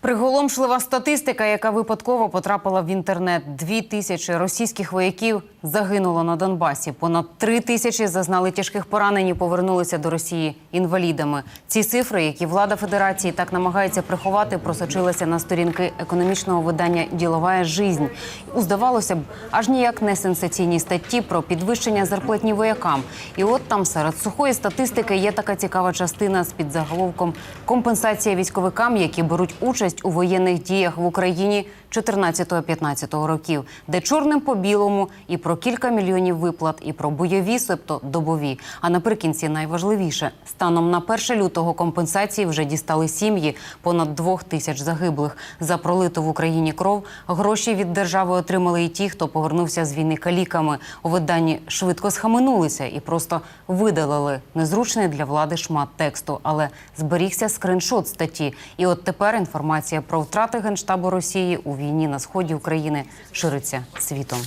Приголомшлива статистика, яка випадково потрапила в інтернет. Дві тисячі російських вояків загинуло на Донбасі. Понад три тисячі зазнали тяжких поранень і повернулися до Росії інвалідами. Ці цифри, які влада Федерації так намагається приховати, просочилися на сторінки економічного видання Ділова жизнь. У здавалося б, аж ніяк не сенсаційні статті про підвищення зарплатні воякам. І от там серед сухої статистики є така цікава частина з підзаголовком компенсація військовикам, які беруть участь у воєнних діях в Україні 14-15 років, де чорним по білому і про кілька мільйонів виплат, і про бойові, себто добові. А наприкінці найважливіше станом на 1 лютого компенсації вже дістали сім'ї понад двох тисяч загиблих за пролиту в Україні кров. Гроші від держави отримали і ті, хто повернувся з війни каліками. У виданні швидко схаменулися і просто видалили незручний для влади шмат тексту, але зберігся скриншот статті. І от тепер інформація про втрати генштабу Росії у війні на сході України шириться світом.